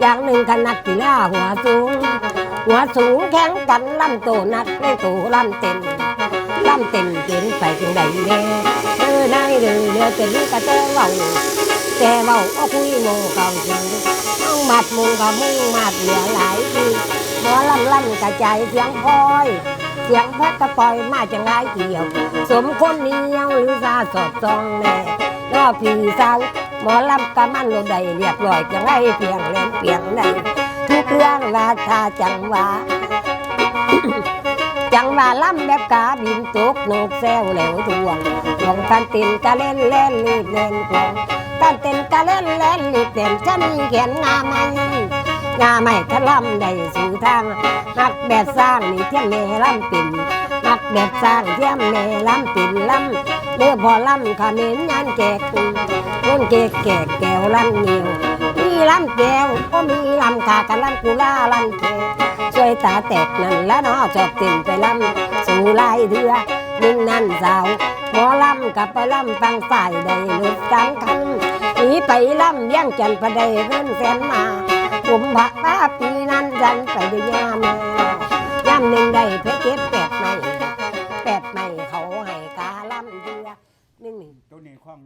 อย่างหนึ่งขนักกีฬาหัวสูง หัวสูงแข่งกันลำโตนักเลยโตลำเต็นลำเต็นเกินไปจังใดแน่เออได้เลยเดือเป็นกระแตเว้าแต่เว้าเอาคุยโมเก่าจริงต้องมัดมุงกับมุงมัดเหลือหลายทีหมอลำลำกระจายเสียงพลอยเสียงแพะกระปอยมาจังไรเกี่ยว สมคนเนียวหรือซาสอดซองแน่ พี่สาวหมอลำกะมันลดใดเรียบร้อยจังไรเพียงเล่นเพียงในทุกเรื่องราชาจังหวะจังหวะล่ำแบบกาบินตกนกแซวแหลวทวงลงกันตินกะเล่นเล่นลีดเล่นกองกันตินกะเล่นเล่นลีดเล่นฉันเขียนงาไม่งาไม่ทะล่ำได้สู่ทางหักแบบสร้างนี่เทียมเมล่ำปิ่นหักแบบสร้างเที่ยมเมล่ำปิ่นล่ำ พอล่ำขมิ้นยันแกกรุ่นเกกแกกแก้วล่ำเหนียวมีล่ำแก้วก็มีล่ำขากันล่ำกุลาล่ำแกช่วยตาแตกนั่นและเนาะจอบติ่นไปลำสู่ลายเรือนิ่งนั่นสาวหมอลำกับไปลำฟังฝ่ายใดหลุดกลางคันหนีไปลำเลี้ยงจันประเดเงินแสนมาผมผักป้าปีนั้นจันไปด้วยยามย่ำหนึ่งได้แพ้ำอีกทีละนึ่งนี่ ตัวนี้ความ